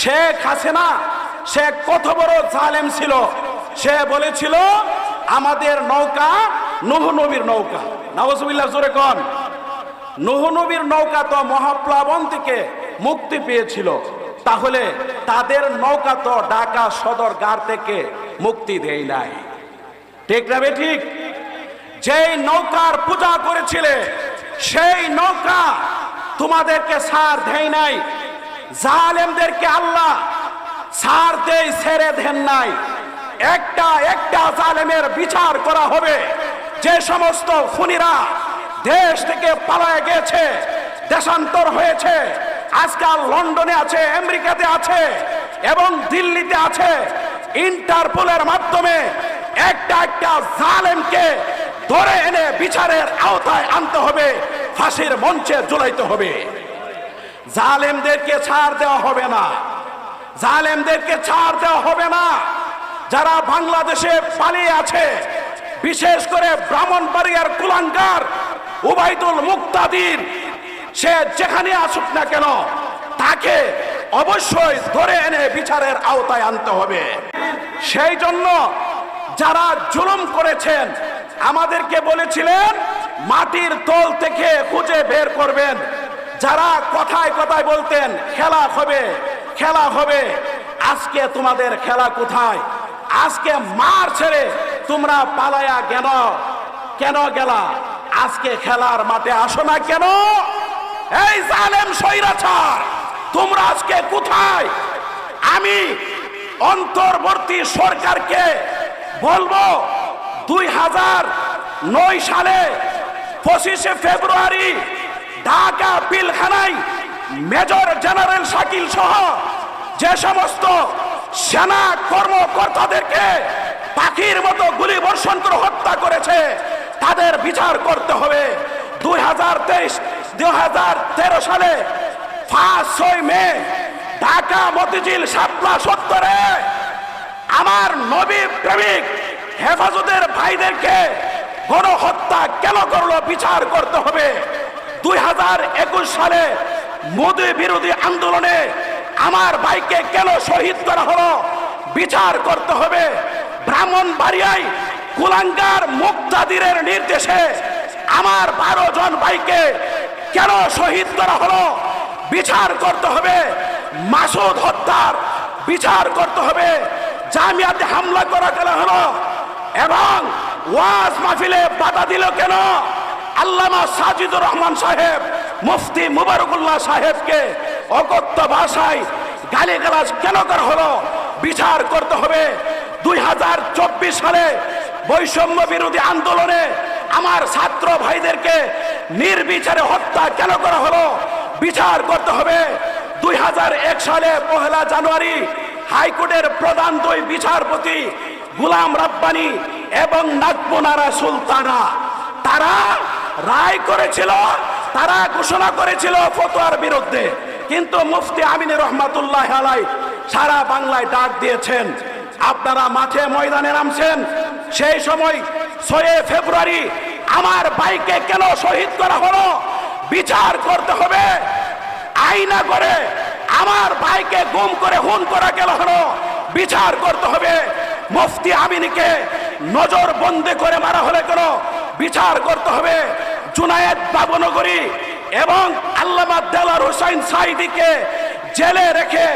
শেখ হাসিনা সে কত বড় জালেম ছিল? সে বলেছিল, আমাদের নৌকা নুহ নবীর নৌকা। নওয়াজুবিল্লাহ জোরে কন। নুহ নবীর নৌকা তো মহাপ্লাবন থেকে মুক্তি পেয়েছিল। তাহলে তাদের নৌকা তো ঢাকা সদর গার থেকে মুক্তি দেয় নাই। ঠিক না বে ঠিক? যেই নৌকার পূজা করেছিলে, সেই নৌকা তোমাদেরকে সার দেয় নাই। জালেমদেরকে আল্লাহ সার দেই, ছেড়ে দেন নাই। একটা একটা জালেমের বিচার করা হবে। যে সমস্ত খুনিরা দেশ থেকে পালায় গেছে, দেশান্তর হয়েছে, আজকাল লন্ডনে আছে, আমেরিকাতে আছে এবং দিল্লিতে আছে। ইন্টারপোলের মাধ্যমে একটা একটা জালেমকে ধরে এনে বিচারের আওতায় আনতে হবে, ফাঁসির মঞ্চে ঝুলাইতে হবে। জালেমদেরকে ছাড় দেওয়া হবে না। জালেমদেরকে ছাড় দেওয়া হবে না। যারা বাংলাদেশে পালিয়ে আছে, বিশেষ করে ব্রাহ্মণবাড়িয়ার কুলাঙ্গার, উবাইদুল মুক্তাদির, সে যেখানে আসুক না কেন, তাকে অবশ্যই ধরে এনে বিচারের আওতায় আনতে হবে। সেই জন্য যারা জুলুম করেছেন, আমাদেরকে বলেছিলেন, মাটির তল থেকে খুঁজে বের করবেন। যারা কথায় কথায় বলতেন, খেলা হবে খেলা হবে, আজকে তোমাদের খেলা কোথায়? আজকে মার ছেড়ে তোমরা পালায়া গেল। কেন গেলা? আজকে খেলার মাঠে আসো না কেন? এই জালেম সৈরাচার তোমরা আজকে কোথায়? আমি অন্তর্বর্তী সরকারকে বলব, দুই হাজার নয় সালে পঁচিশে ফেব্রুয়ারি ঢাকা পিলখানায় মেজর জেনারেল শাকিল সহ যে সমস্ত সেনা কর্মকর্তাদেরকে পাখির মতো গুলি বর্ষণ করে হত্যা করেছে, তাদের বিচার করতে হবে। দুই হাজার তেইশ, দুই হাজার তেরো সালে পাঁচ ছয় মে, ঢাকা মতিঝিল সাতলা সত্তরে আমার নবী প্রেমিক হেফাজতের ভাইদেরকে গণহত্যা কেন করল? বিচার করতে হবে। দুই হাজার একুশ সালে মোদী বিরোধী আন্দোলনে আমার ভাইকে কেন শহীদ করা হলো? বিচার করতে হবে। ব্রাহ্মণ বাড়িয়ায় কুলাঙ্গার মুক্তাদিরের নির্দেশে আমার বারো জন ভাইকে কেন শহীদ করা হলো? বিচার করতে হবে। মাসুদ হত্যার বিচার করতে হবে। জামিয়াতে হামলা করা কেন হলো? এবং ওয়াজ মাহফিলে বাধা দিল কেন? আল্লামা সাজিদুর রহমান সাহেব, মুফতি মুবারকুল্লাহ সাহেবকে অকথ্য ভাষায় গালিগালাজ কেন করা হলো? বিচার করতে হবে। দুই হাজার চব্বিশ সালে বৈষম্য বিরোধী আন্দোলনে আমার ছাত্র ভাইদেরকে নির্বিচারে হত্যা কেন করা হলো? বিচার করতে হবে। দুই হাজার এক সালে পহেলা জানুয়ারি হাইকোর্টের প্রধান দুই বিচারপতি গুলাম রাব্বানি এবং নাগপুনারা সুলতানা, তারা রায় করেছিল, তারা ঘোষণা করেছিল ফতোয়ার বিরুদ্ধে। কিন্তু মুফতি আমিন রহমাতুল্লাহ আলাই সারা বাংলায় ডাক দিয়েছেন, আপনারা মাঠে ময়দানে নামছেন। সেই সময় ছয় ফেব্রুয়ারি আমার বাইকে কেন শহীদ করা হলো? বিচার করতে হবে। আইনা করে আমার ভাইকে গুম করে খুন করা গেল হলো। বিচার করতে হবে। মুফতি আমিনকে নজর বন্দি করে মারা হলে কেন? বিচার করতে হবে। জুনায়েদ বাবনগরী এবং আল্লামা দেলার হোসাইন সাইদিকে জেলে রেখে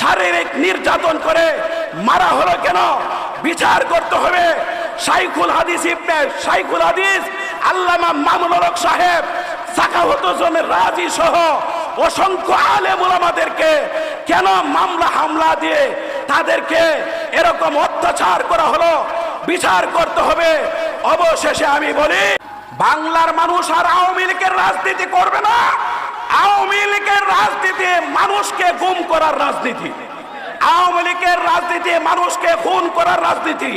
শারীরিক নির্যাতন করে মারা হলো কেন? বিচার করতে হবে। সাইকুল হাদিস ইবনে সাইকুল হাদিস, আল্লামা মামুনুল সাহেব সাকাহত জনের রাজি সহ অসংখ্য আলেম ওলামাদেরকে কেন মামলা হামলা দিয়ে তাদেরকে এরকম অত্যাচার করা হলো? বিচার করতে হবে। অবশেষে আমি বলি, বাংলার মানুষ আর আওয়ামী লীগের রাজনীতি করবে না। আওয়ামী লীগের রাজনীতি মানুষকে গুম করার রাজনীতি। আওয়ামী লীগের রাজনীতি মানুষকে খুন করার রাজনীতি।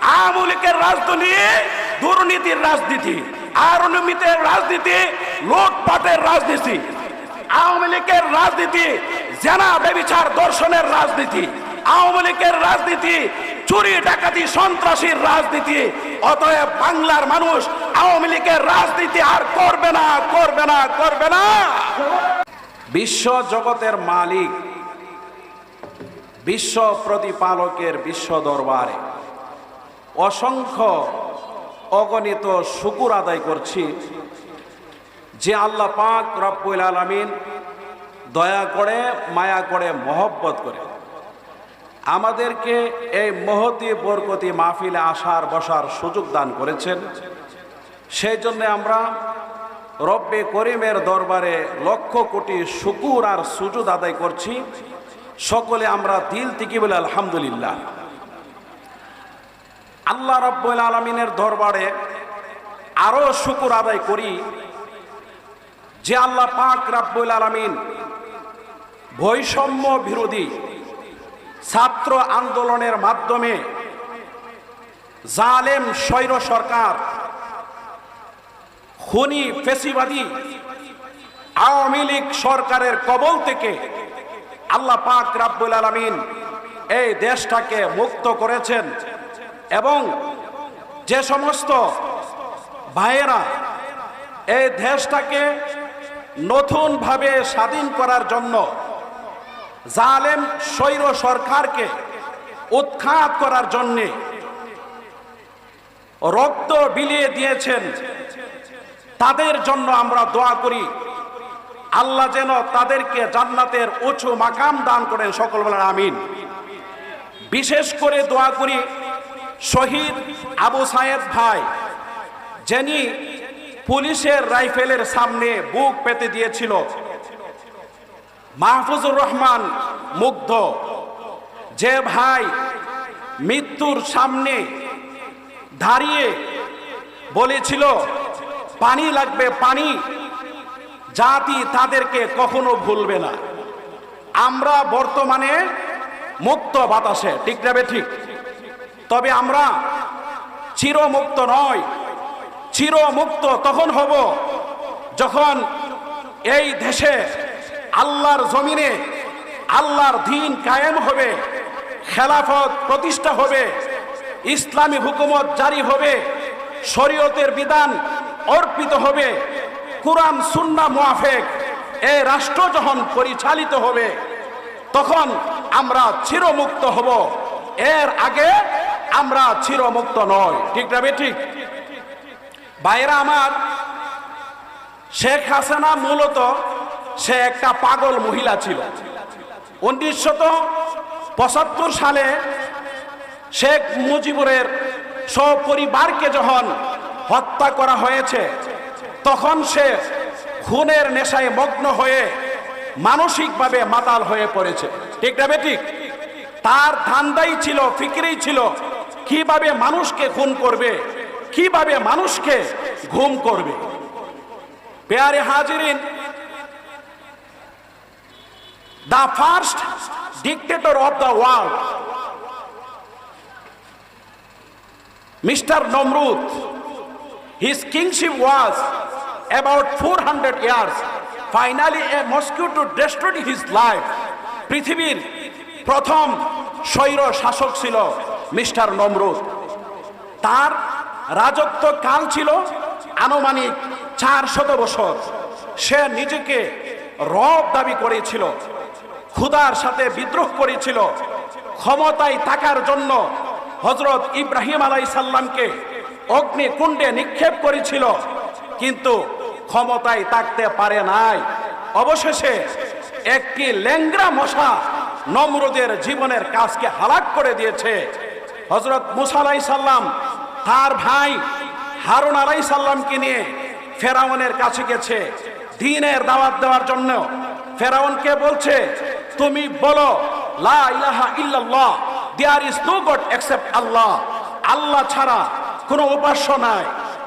আওয়ামী লীগের রাজনীতি দুর্নীতির রাজনীতি। আর অনুমিতের রাজনীতি লুটপাটের রাজনীতি। আওয়ামী লীগের রাজনীতি জেনা বেবিচার দর্শনের রাজনীতি। আওয়ামী লীগের রাজনীতি চুরি, ডাকাতি সন্ত্রাসীর রাজনীতি। অতএব বাংলার মানুষ আওয়ামী লীগের রাজনীতি আর করবে না করবে না করবে না। বিশ্ব জগতের মালিক, বিশ্ব প্রতিপালকের বিশ্ব দরবারে অসংখ্য অগণিত শুকুর আদায় করছি যে আল্লাহ পাক রব্বুল আলমিন দয়া করে, মায়া করে, মহব্বত করে। আমাদেরকে এই মহতি বরকতি মাহফিলে আসার, বসার সুযোগ দান করেছেন। সেই জন্য আমরা রব্বে করিমের দরবারে লক্ষ কোটি শুকুর আর সুজুদ আদায় করছি। সকলে আমরা দিল থেকে বলে, আলহামদুলিল্লাহ। আল্লাহ রব্বুল আলমিনের দরবারে আরও শুকুর আদায় করি যে আল্লাহ পাক রাব্বুল আলমিন বৈষম্য বিরোধী ছাত্র আন্দোলনের মাধ্যমে জালেম স্বৈর সরকার, খুনি ফেসিবাদী আওয়ামী লীগ সরকারের কবল থেকে আল্লাহ পাক রাব্বুল আলমিন এই দেশটাকে মুক্ত করেছেন এবং যে সমস্ত ভাইয়েরা এই দেশটাকে নতুনভাবে স্বাধীন করার জন্য জালেম স্বৈর সরকারকে উৎখাত করার জন্যে রক্ত বিলিয়ে দিয়েছেন। তাদের জন্য আমরা দোয়া করি, আল্লাহ যেন তাদেরকে জান্নাতের উঁচু মাকাম দান করেন সকল বলেন আমিন। বিশেষ করে দোয়া করি শহীদ আবু সায়েদ ভাই, যিনি পুলিশের রাইফেলের সামনে বুক পেতে দিয়েছিল। মাহফুজুর রহমান মুগ্ধ। যে ভাই মৃত্যুর সামনে দাঁড়িয়ে বলেছিল, পানি লাগবে, পানি। জাতি তাদেরকে কখনো ভুলবে না। আমরা বর্তমানে মুক্ত বাতাসে, ঠিক যাবে ঠিক? তবে আমরা চিরমুক্ত নয় চিরমুক্ত তখন হব যখন এই দেশে আল্লাহর জমিনে আল্লাহর দিন কায়েম হবে, খেলাফত প্রতিষ্ঠা হবে, ইসলামী হুকুমত জারি হবে, শরীয়তের বিধান অর্পিত হবে, কোরআন সুন্না মুআফেক এ রাষ্ট্র যখন পরিচালিত হবে, তখন আমরা চিরমুক্ত হব। এর আগে আমরা চিরমুক্ত নয় ঠিক না ঠিক বাইরা আমার, শেখ হাসিনা মূলত সে একটা পাগল মহিলা ছিল। উনিশশত পঁচাত্তর সালে শেখ মুজিবুরের সপরিবারকে যখন হত্যা করা হয়েছে, তখন সে খুনের নেশায় মগ্ন হয়ে মানসিকভাবে মাতাল হয়ে পড়েছে। ঠিক না ঠিক? তার ধান্দাই ছিল, ফিকিরেই ছিল, কীভাবে মানুষকে খুন করবে, কীভাবে মানুষকে ঘুম করবে। পেয়ারে হাজিরিন the first dictator of the world, Mr. Nomrud, his kingship was about 400 years. Finally, a mosquito destroyed his life. পৃথিবীর প্রথম স্বৈর শাসক ছিল মিস্টার নমরুদ তার রাজত্ব কাল ছিল আনুমানিক চার শত বছর সে নিজেকে রব দাবি করেছিল খুদার সাথে বিদ্রোহ করেছিল। ক্ষমতায় থাকার জন্য হজরত ইব্রাহিম আলাই সাল্লামকে অগ্নিকুণ্ডে নিক্ষেপ করেছিল। কিন্তু ক্ষমতায় থাকতে পারে নাই। অবশেষে একটি ল্যাংরা মশা নমরুদের জীবনের কাজকে হালাক করে দিয়েছে। হজরত মুসা আলাই সাল্লাম তার ভাই হারুন আলাই সাল্লামকে নিয়ে ফেরাউনের কাছে গেছে। দিনের দাওয়াত দেওয়ার জন্য ফেরাউনকে বলছে তুমি বলো, লা ইলাহা ইল্লাল্লাহ there is no god except Allah. আল্লাহ ছাড়া কোনো উপাস্য নাই।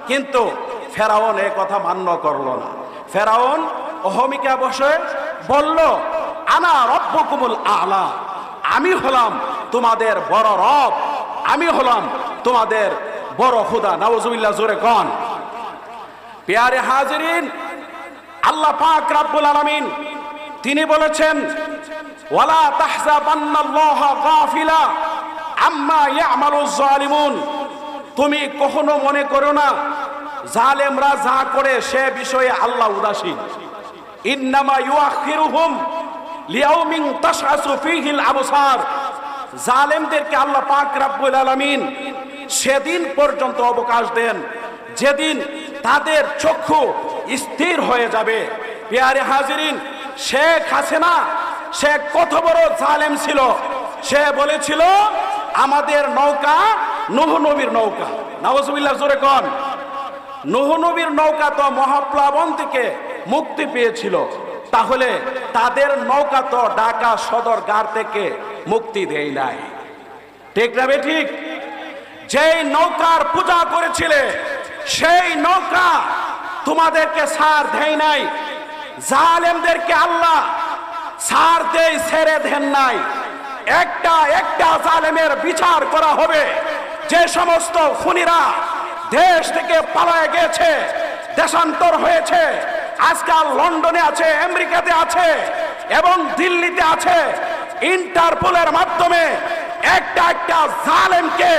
কিন্তু ফেরাউন এ কথা মান্য করল না। ফেরাউন অহমিকা বসে বলল, আনা রব্বকুমুল আলা, আমি হলাম তোমাদের বড় রব, আমি হলাম তোমাদের বড় খুদা। নওয়াজুবিল্লাহ জোরে কন। পেয়ারে হাজিরিন, আল্লাহ পাক রাব্বুল আলামিন, তিনি বলেছেন ওয়ালা তাহজাবান্নাল্লাহ গাফিলা আম্মা ইয়ামালুজ জালিমুন তুমি কখনো মনে করো না, জালেমরা যা করে সে বিষয়ে আল্লাহ উদাসীন। ইন্নামা ইউআখিরুহুম লিয়াউমিন তাশআসু ফীহিল আবসার। জালেমদেরকে আল্লাহ পাক রাব্বুল আলামিন সেদিন পর্যন্ত অবকাশ দেন। যেদিন তাদের চক্ষু স্থির হয়ে যাবে। পেয়ারে হাজিরিন, শেখ হাসিনা সে কত বড় জালেম ছিল। সে বলেছিল, আমাদের নৌকা নুহ নবীর নৌকা। নওয়াজুবিল্লাহ জোরে কন। নুহ নবীর নৌকা তো মহাপ্লাবন থেকে মুক্তি পেয়েছিল। তাহলে তাদের নৌকা তো ঢাকা সদর গার থেকে মুক্তি দেয় নাই। ঠিক না ঠিক? যেই নৌকার পূজা করেছিলে, সেই নৌকা তোমাদেরকে সার দেয় নাই। জালেমদেরকে আল্লাহ সার দেই, ছেড়ে দেন নাই। একটা একটা জালেমের বিচার করা হবে। যে সমস্ত খুনিরা দেশ থেকে পালায় গেছে, দেশান্তর হয়েছে, আজকাল লন্ডনে আছে, আমেরিকাতে আছে, এবং দিল্লিতে আছে, ইন্টারপোলের মাধ্যমে একটা একটা জালেমকে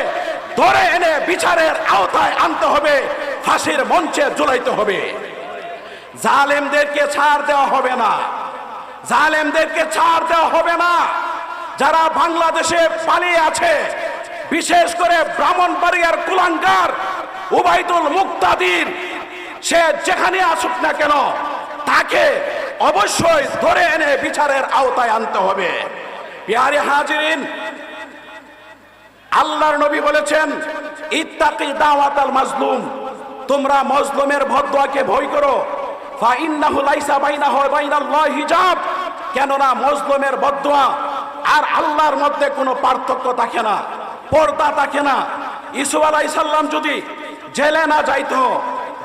ধরে এনে বিচারের আওতায় আনতে হবে, ফাঁসির মঞ্চে ঝুলাইতে হবে। জালেমদেরকে ছাড় দেওয়া হবে না। জালেমদেরকে ছাড় দেওয়া হবে না। যারা বাংলাদেশে পালিয়ে আছে, বিশেষ করে ব্রাহ্মণবাড়িয়ার কুলাঙ্গার, উবাইদুল মুক্তাদির, সে যেখানে আসুক না কেন, তাকে অবশ্যই ধরে এনে বিচারের আওতায় আনতে হবে। পিয়ারে হাজিরিন, আল্লাহর নবী বলেছেন ইত্তাকি দাওয়াতাল মাজলুম। তোমরা মজলুমের ভদ্দাকে ভয় করো। হিজাব। কেননা মজলুমের বদুয়া আর আল্লাহর মধ্যে কোনো পার্থক্য থাকে না, পর্দা থাকে না। ইসু আলাইহিস সালাম যদি জেলে না যাইতো,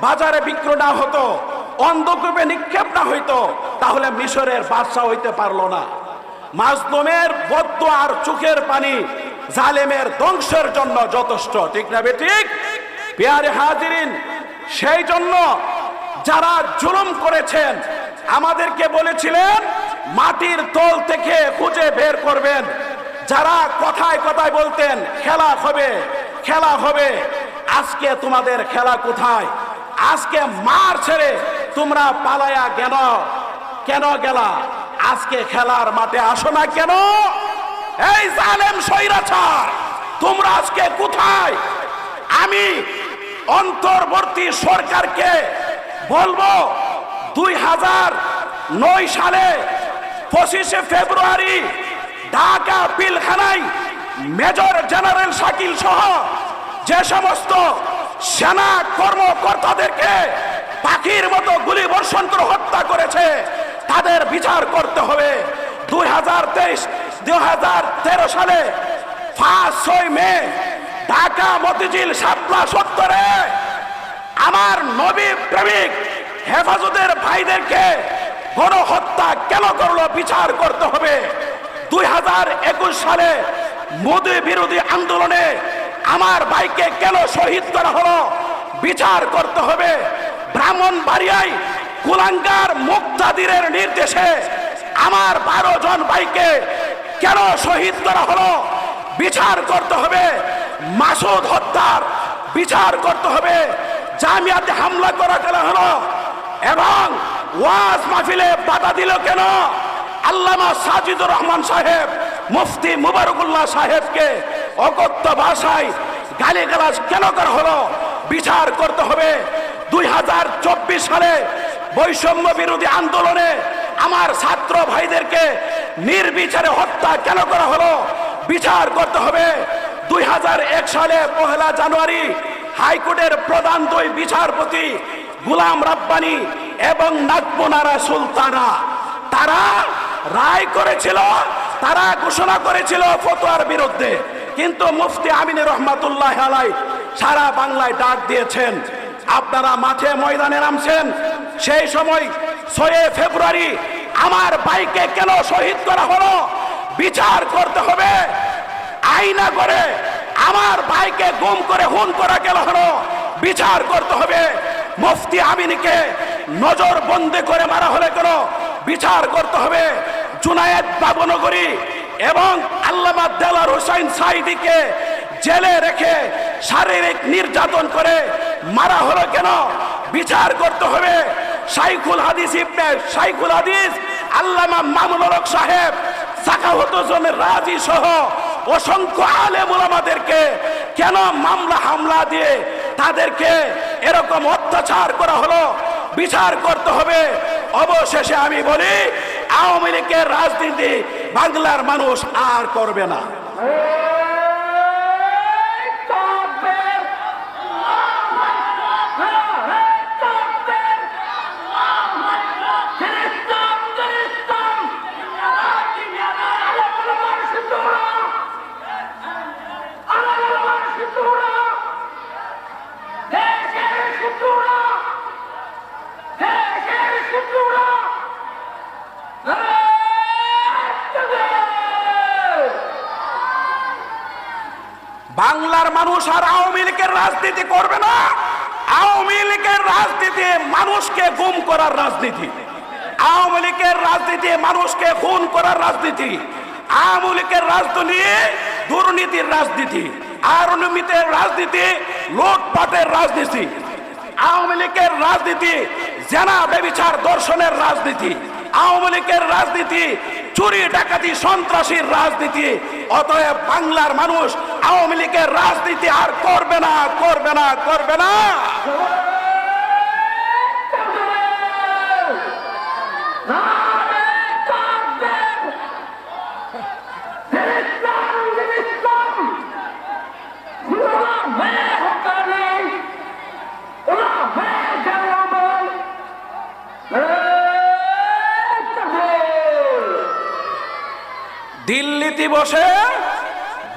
বাজারে বিক্রয় না হতো, অন্ধকূপে নিক্ষেপ না হইতো, তাহলে মিশরের বাদশা হইতে পারল না। মাজলুমের বদ্ধ আর চোখের পানি জালেমের ধ্বংসের জন্য যথেষ্ট, ঠিক না ঠিক? পেয়ারে হাজিরিন, সেই জন্য যারা জুলুম করেছেন, আমাদেরকে বলেছিলেন, মাটির তল থেকে খুঁজে বের করবেন। যারা কথায় কথায় বলতেন, খেলা হবে খেলা হবে, আজকে তোমাদের খেলা কোথায়? আজকে মার ছেড়ে তোমরা পালায়া কেন কেন গেলা? আজকে খেলার মাঠে আসো না কেন? এই জালেম সৈরাচার তোমরা আজকে কোথায়? আমি অন্তর্বর্তী সরকারকে বলব, দুই হাজার নয় সালে পঁচিশে ফেব্রুয়ারি ঢাকা পিলখানায় মেজর জেনারেল শাকিল সহ যে সমস্ত সেনা কর্মকর্তাদেরকে পাখির মতো গুলি বর্ষণ করে হত্যা করেছে, তাদের বিচার করতে হবে। দুই হাজার তেইশ, দুই হাজার তেরো সালে পাঁচ ছয় মে ঢাকা মতিঝিল সাতলা সত্তরে আমার নবী প্রেমিক হেফাজতের ভাইদেরকে গণহত্যা কেন করল? বিচার করতে হবে। দুই হাজার একুশ সালে মোদী বিরোধী আন্দোলনে আমার ভাইকে কেন শহীদ করা হলো? বিচার করতে হবে। ব্রাহ্মণ বাড়িয়ায় কুলাঙ্গার মুক্তাদিরের নির্দেশে আমার বারো জন ভাইকে কেন শহীদ করা হলো? বিচার করতে হবে। মাসুদ হত্যার বিচার করতে হবে। জামিয়াতে হামলা করা কেন হলো? এবং ওয়াজ মাহফিলে বাধা দিল কেন? আল্লামা সাজিদুর রহমান সাহেব, মুফতি মুবারকুল্লাহ সাহেবকে অকথ্য ভাষায় গালিগালাজ কেন করা হলো? বিচার করতে হবে। দুই হাজার চব্বিশ সালে বৈষম্য বিরোধী আন্দোলনে আমার ছাত্র ভাইদেরকে নির্বিচারে হত্যা কেন করা হলো? বিচার করতে হবে। দুই হাজার এক সালে পহেলা জানুয়ারি হাইকোর্টের প্রধান দুই বিচারপতি গুলাম রাব্বানি এবং নাগপুনারা সুলতানা। তারা রায় করেছিল, তারা ঘোষণা করেছিল ফতোয়ার বিরুদ্ধে। কিন্তু মুফতি আমিন রহমাতুল্লাহ আলাই সারা বাংলায় ডাক দিয়েছেন, আপনারা মাঠে ময়দানে নামছেন। সেই সময় ছয় ফেব্রুয়ারি আমার বাইকে কেন শহীদ করা হলো? বিচার করতে হবে। আইনা করে আমার ভাইকে গুম করে হুন করা গেল হলো বিচার করতে হবে। মুফতি আমিনকে নজর বন্দে করে মারা হলে কেন? বিচার করতে হবে জুনায়েদ বাবনগরী এবং আল্লামা দেলার হোসাইন সাইদিকে জেলে রেখে শারীরিক নির্যাতন করে মারা হলো কেন? বিচার করতে হবে। সাইকুল হাদিস ইবনে সাইকুল হাদিস, আল্লামা মামুনুল হক সাহেব সাকাহত রাজি সহ অসংখ্য আলে মোলামাদেরকে কেন মামলা হামলা দিয়ে তাদেরকে এরকম অত্যাচার করা হলো? বিচার করতে হবে। অবশেষে আমি বলি, আওয়ামী লীগের রাজনীতি বাংলার মানুষ আর করবে না। বাংলার মানুষ আর আওয়ামী লীগের রাজনীতি করবে না। আওয়ামী লীগের রাজনীতি মানুষকে গুম করার রাজনীতি। আওয়ামী লীগের রাজনীতি মানুষকে খুন করার রাজনীতি। আওয়ামী লীগের রাজনীতি দুর্নীতির রাজনীতি। আর অনিয়মিতের রাজনীতি, লুটপাটের রাজনীতি। আওয়ামী লীগের রাজনীতি, জেনা বেবিচার দর্শনের রাজনীতি। আওয়ামী লীগের রাজনীতি চুরি, ডাকাতি সন্ত্রাসীর রাজনীতি। অতএব বাংলার মানুষ আওয়ামী লীগের রাজনীতি আর করবে না করবে না করবে না।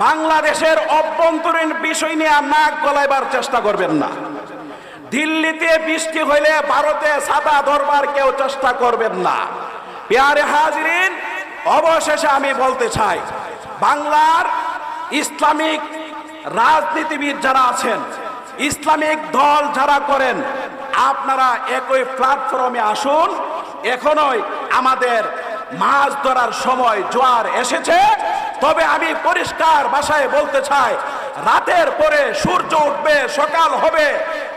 বাংলাদেশের অভ্যন্তরীণ বিষয় নিয়ে নাক গলাইবার চেষ্টা করবেন না। দিল্লিতে বৃষ্টি হইলে ভারতে সাদা ধরবার কেউ চেষ্টা করবেন না। পেয়ারে হাজরিন, অবশেষে আমি বলতে চাই, বাংলার ইসলামিক রাজনীতিবিদ যারা আছেন, ইসলামিক দল যারা করেন, আপনারা একই প্ল্যাটফর্মে আসুন। এখনোই আমাদের মাছ ধরার সময় জোয়ার এসেছে। তবে আমি পরিষ্কার ভাষায় বলতে চাই, রাতের পরে সূর্য উঠবে, সকাল হবে,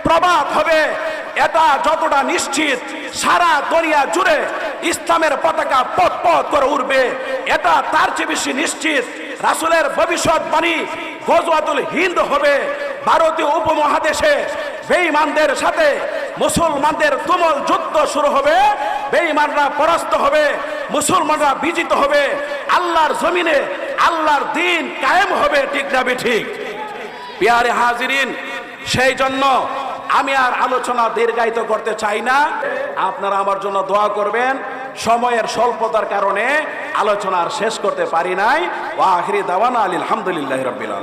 প্রভাত হবে, এটা যতটা নিশ্চিত, সারা দুনিয়া জুড়ে ইসলামের পতাকা পথ পথ করে উঠবে এটা তার চেয়ে বেশি নিশ্চিত, রাসুলের ভবিষ্যৎবাণী গজওয়াতুল হিন্দ হবে, ভারতীয় উপমহাদেশে বেঈমানদের সাথে মুসলমানদের তুমুল যুদ্ধ শুরু হবে, বেঈমানরা পরাস্ত হবে, মুসলমানরা বিজিত হবে, আল্লাহর জমিনে আল্লাহর দিন কায়েম হবে, ঠিক না ঠিক? পিয়ারে হাজিরিন, সেই জন্য আমি আর আলোচনা দীর্ঘায়িত করতে চাই না। আপনারা আমার জন্য দোয়া করবেন। সময়ের স্বল্পতার কারণে আলোচনা আর শেষ করতে পারি নাই। ওয়া আখিরি দাওয়ানা আলহামদুলিল্লাহ রবিল